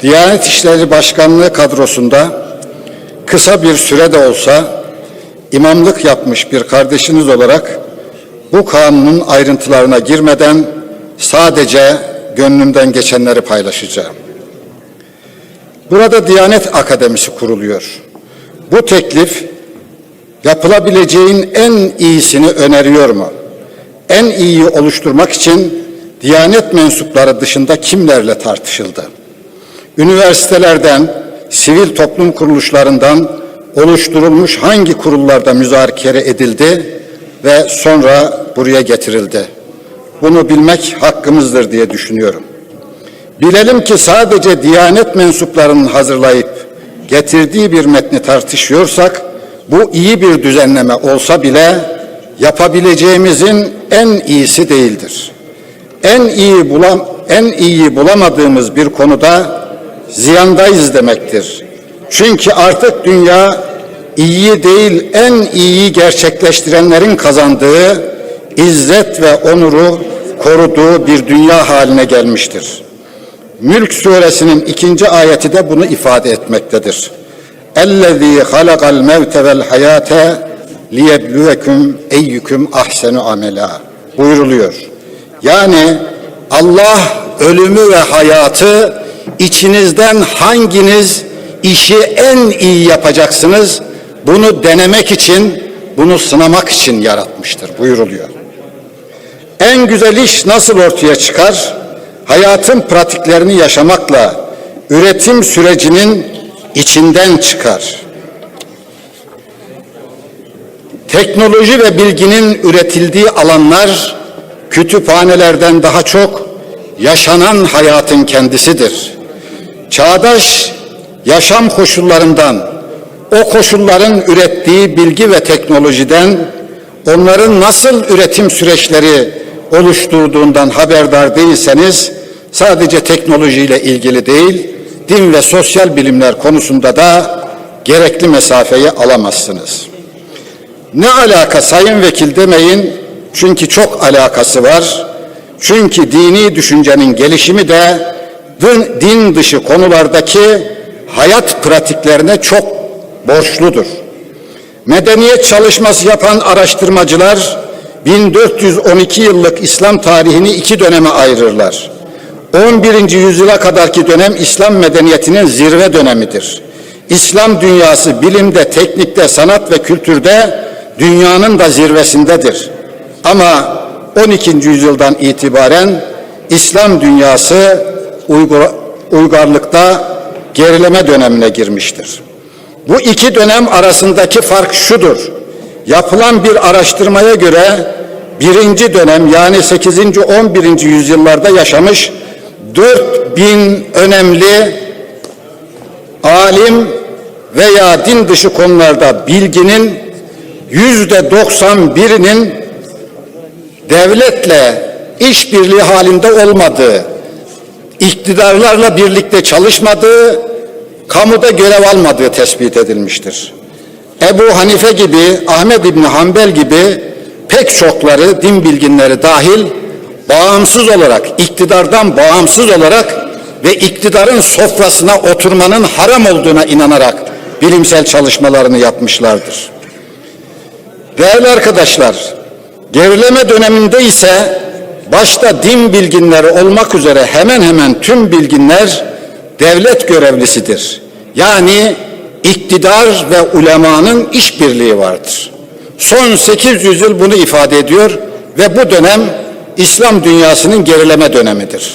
Diyanet İşleri Başkanlığı kadrosunda kısa bir sürede olsa imamlık yapmış bir kardeşiniz olarak bu kanunun ayrıntılarına girmeden sadece gönlümden geçenleri paylaşacağım. Burada Diyanet Akademisi kuruluyor. Bu teklif yapılabileceğin en iyisini öneriyor mu? En iyiyi oluşturmak için Diyanet mensupları dışında kimlerle tartışıldı? Üniversitelerden, sivil toplum kuruluşlarından oluşturulmuş hangi kurullarda müzakere edildi ve sonra buraya getirildi? Bunu bilmek hakkımızdır diye düşünüyorum. Bilelim ki sadece Diyanet mensuplarının hazırlayıp getirdiği bir metni tartışıyorsak bu iyi bir düzenleme olsa bile yapabileceğimizin en iyisi değildir. En iyi bulam en iyi bulamadığımız bir konuda ziyandayız demektir. Çünkü artık dünya iyi değil en iyi gerçekleştirenlerin kazandığı izzet ve onuru koruduğu bir dünya haline gelmiştir. Mülk suresinin ikinci ayeti de bunu ifade etmektedir. اَلَّذ۪ي خَلَقَ الْمَوْتَ وَالْحَيَاةَ لِيَبْلُوَكُمْ اَيُّكُمْ ahsenu amela buyuruluyor. Yani Allah ölümü ve hayatı içinizden hanginiz işi en iyi yapacaksınız bunu denemek için, bunu sınamak için yaratmıştır buyuruluyor. En güzel iş nasıl ortaya çıkar? Hayatın pratiklerini yaşamakla üretim sürecinin içinden çıkar. Teknoloji ve bilginin üretildiği alanlar kütüphanelerden daha çok yaşanan hayatın kendisidir. Çağdaş yaşam koşullarından, o koşulların ürettiği bilgi ve teknolojiden, onların nasıl üretim süreçleri oluşturduğundan haberdar değilseniz, sadece teknolojiyle ilgili değil, din ve sosyal bilimler konusunda da gerekli mesafeyi alamazsınız. Ne alaka sayın vekil demeyin, çünkü çok alakası var. Çünkü dini düşüncenin gelişimi de din, dışı konulardaki hayat pratiklerine çok borçludur. Medeniyet çalışması yapan araştırmacılar 1412 yıllık İslam tarihini iki döneme ayırırlar. 11. yüzyıla kadarki dönem İslam medeniyetinin zirve dönemidir. İslam dünyası bilimde, teknikte, sanat ve kültürde dünyanın da zirvesindedir. Ama 12. yüzyıldan itibaren İslam dünyası uygur, uygarlıkta gerileme dönemine girmiştir. Bu iki dönem arasındaki fark şudur. Yapılan bir araştırmaya göre birinci dönem yani 8. 11. yüzyıllarda yaşamış 4000 önemli alim veya din dışı konularda bilginin yüzde 91'inin devletle işbirliği halinde olmadığı, iktidarlarla birlikte çalışmadığı, kamuda görev almadığı tespit edilmiştir. Ebu Hanife gibi, Ahmet İbni Hanbel gibi pek çokları, din bilginleri dahil bağımsız olarak, iktidardan bağımsız olarak ve iktidarın sofrasına oturmanın haram olduğuna inanarak bilimsel çalışmalarını yapmışlardır. Değerli arkadaşlar, gerileme döneminde ise başta din bilginleri olmak üzere hemen hemen tüm bilginler devlet görevlisidir. Yani iktidar ve ulemanın işbirliği vardır. Son 800 yıl bunu ifade ediyor ve bu dönem İslam dünyasının gerileme dönemidir.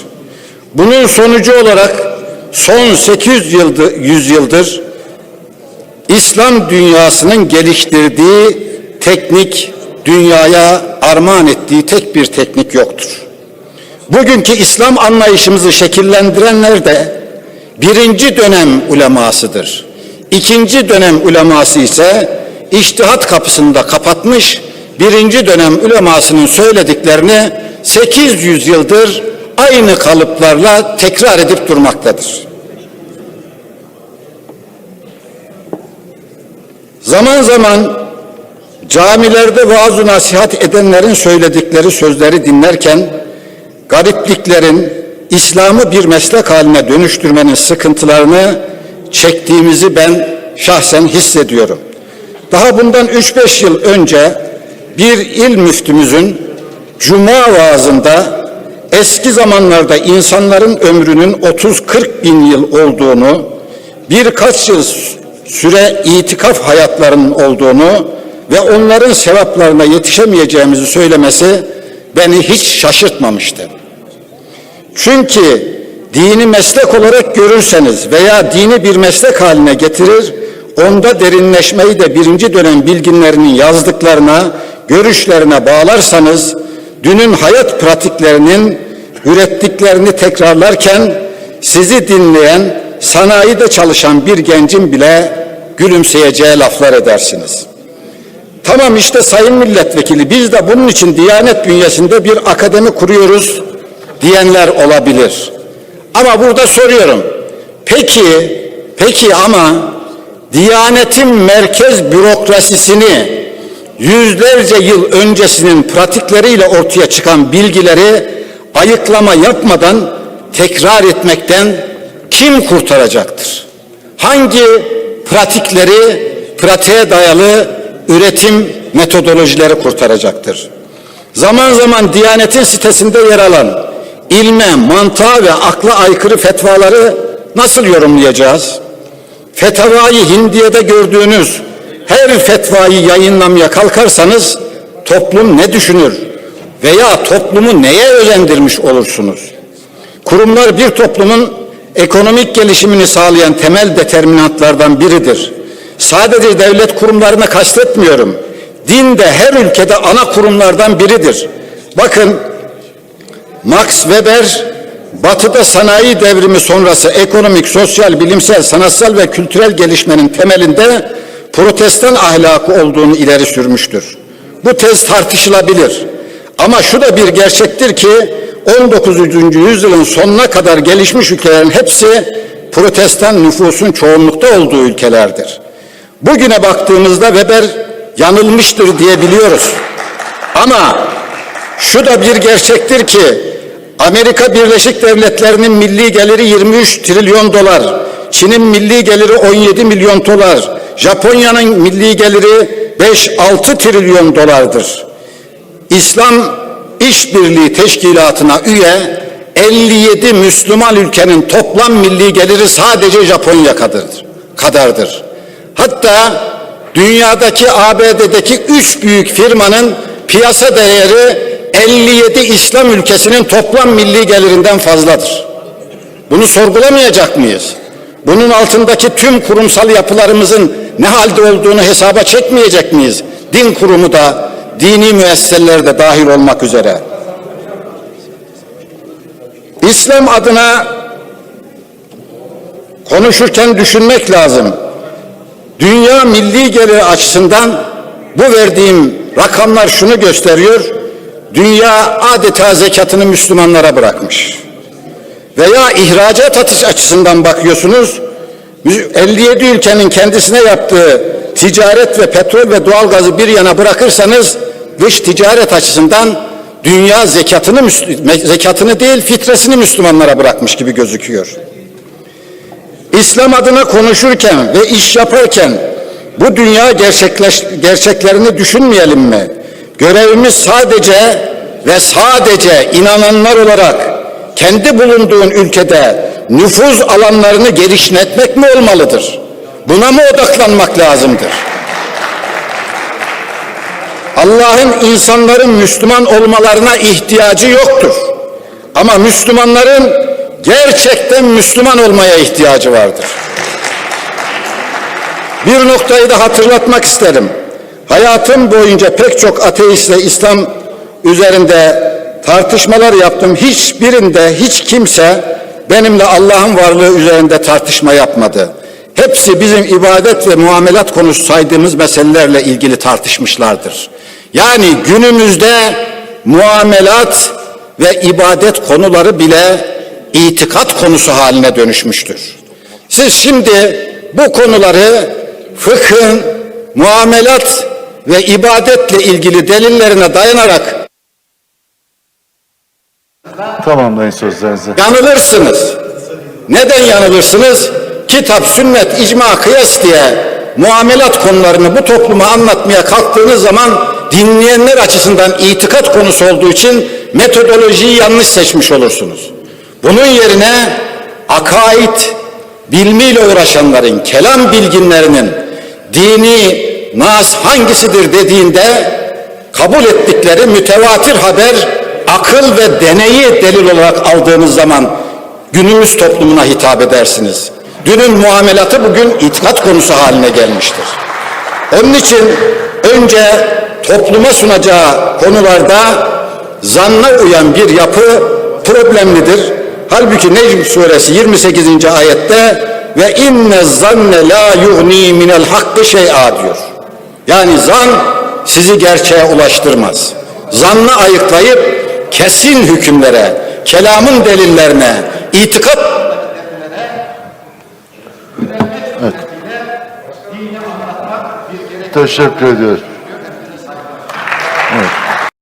Bunun sonucu olarak son 800 yıldır, 100 yıldır İslam dünyasının geliştirdiği teknik, dünyaya armağan ettiği tek bir teknik yoktur. Bugünkü İslam anlayışımızı şekillendirenler de birinci dönem ulemasıdır. İkinci dönem uleması ise iştihat kapısında kapatmış, birinci dönem ulemasının söylediklerini 800 yıldır aynı kalıplarla tekrar edip durmaktadır. Zaman zaman camilerde vaaz nasihat edenlerin söyledikleri sözleri dinlerken garipliklerin, İslam'ı bir meslek haline dönüştürmenin sıkıntılarını çektiğimizi ben şahsen hissediyorum. Daha bundan 3-5 yıl önce bir il müftümüzün cuma vaazında eski zamanlarda insanların ömrünün 30-40 bin yıl olduğunu, birkaç yıl süre itikaf hayatlarının olduğunu ve onların sevaplarına yetişemeyeceğimizi söylemesi beni hiç şaşırtmamıştı. Çünkü dini meslek olarak görürseniz veya dini bir meslek haline getirir, onda derinleşmeyi de birinci dönem bilginlerinin yazdıklarına, görüşlerine bağlarsanız, dünün hayat pratiklerinin ürettiklerini tekrarlarken sizi dinleyen, sanayide çalışan bir gencin bile gülümseyeceği laflar edersiniz. Tamam işte sayın milletvekili biz de bunun için Diyanet bünyesinde bir akademi kuruyoruz diyenler olabilir. Ama burada soruyorum. Peki, peki ama Diyanetin merkez bürokrasisini yüzlerce yıl öncesinin pratikleriyle ortaya çıkan bilgileri ayıklama yapmadan tekrar etmekten kim kurtaracaktır? Hangi pratikleri, pratiğe dayalı üretim metodolojileri kurtaracaktır? Zaman zaman Diyanet'in sitesinde yer alan ilme, mantığa ve akla aykırı fetvaları nasıl yorumlayacağız? Fetvayı Hindiye'de gördüğünüz her fetvayı yayınlamaya kalkarsanız toplum ne düşünür? Veya toplumu neye özendirmiş olursunuz? Kurumlar bir toplumun ekonomik gelişimini sağlayan temel determinantlardan biridir. Sadece devlet kurumlarını kastetmiyorum. Din de her ülkede ana kurumlardan biridir. Bakın Max Weber Batı'da sanayi devrimi sonrası ekonomik, sosyal, bilimsel, sanatsal ve kültürel gelişmenin temelinde protestan ahlakı olduğunu ileri sürmüştür. Bu tez tartışılabilir. Ama şu da bir gerçektir ki 19. yüzyılın sonuna kadar gelişmiş ülkelerin hepsi protestan nüfusun çoğunlukta olduğu ülkelerdir. Bugüne baktığımızda Weber yanılmıştır diyebiliyoruz. Ama şu da bir gerçektir ki Amerika Birleşik Devletleri'nin milli geliri 23 trilyon dolar, Çin'in milli geliri 17 milyon dolar, Japonya'nın milli geliri 5-6 trilyon dolardır. İslam İşbirliği Teşkilatı'na üye 57 Müslüman ülkenin toplam milli geliri sadece Japonya kadardır. kadardır. Hatta dünyadaki ABD'deki üç büyük firmanın piyasa değeri 57 İslam ülkesinin toplam milli gelirinden fazladır. Bunu sorgulamayacak mıyız? Bunun altındaki tüm kurumsal yapılarımızın ne halde olduğunu hesaba çekmeyecek miyiz? Din kurumu da, dini müesseseler de dahil olmak üzere. İslam adına konuşurken düşünmek lazım. Dünya milli geliri açısından bu verdiğim rakamlar şunu gösteriyor. Dünya adeta zekatını Müslümanlara bırakmış. Veya ihracat atış açısından bakıyorsunuz. 57 ülkenin kendisine yaptığı ticaret ve petrol ve doğalgazı bir yana bırakırsanız dış ticaret açısından dünya zekatını zekatını değil fitresini Müslümanlara bırakmış gibi gözüküyor. İslam adına konuşurken ve iş yaparken bu dünya gerçekleş, gerçeklerini düşünmeyelim mi? Görevimiz sadece ve sadece inananlar olarak kendi bulunduğun ülkede nüfuz alanlarını genişletmek mi olmalıdır? Buna mı odaklanmak lazımdır? Allah'ın insanların Müslüman olmalarına ihtiyacı yoktur. Ama Müslümanların gerçekten Müslüman olmaya ihtiyacı vardır. Bir noktayı da hatırlatmak isterim. Hayatım boyunca pek çok ateistle İslam üzerinde tartışmalar yaptım. Hiçbirinde hiç kimse benimle Allah'ın varlığı üzerinde tartışma yapmadı. Hepsi bizim ibadet ve muamelat konusu saydığımız meselelerle ilgili tartışmışlardır. Yani günümüzde muamelat ve ibadet konuları bile itikat konusu haline dönüşmüştür. Siz şimdi bu konuları fıkhın, muamelat ve ibadetle ilgili delillerine dayanarak Tamamlayın sözlerinizi. Yanılırsınız. Neden yanılırsınız? Kitap, sünnet, icma, kıyas diye muamelat konularını bu topluma anlatmaya kalktığınız zaman dinleyenler açısından itikat konusu olduğu için metodolojiyi yanlış seçmiş olursunuz. Bunun yerine akaid, bilmiyle uğraşanların, kelam bilginlerinin dini nas hangisidir dediğinde kabul ettikleri mütevatir haber akıl ve deneyi delil olarak aldığınız zaman günümüz toplumuna hitap edersiniz. Dünün muamelatı bugün itikat konusu haline gelmiştir. Onun için önce topluma sunacağı konularda zanna uyan bir yapı problemlidir. Halbuki Necm suresi 28. ayette ve inne zanne la yughni minel hakkı şey'a diyor. Yani zan sizi gerçeğe ulaştırmaz. Zannı ayıklayıp kesin hükümlere, kelamın delillerine, itikat Teşekkür ediyorum. Evet.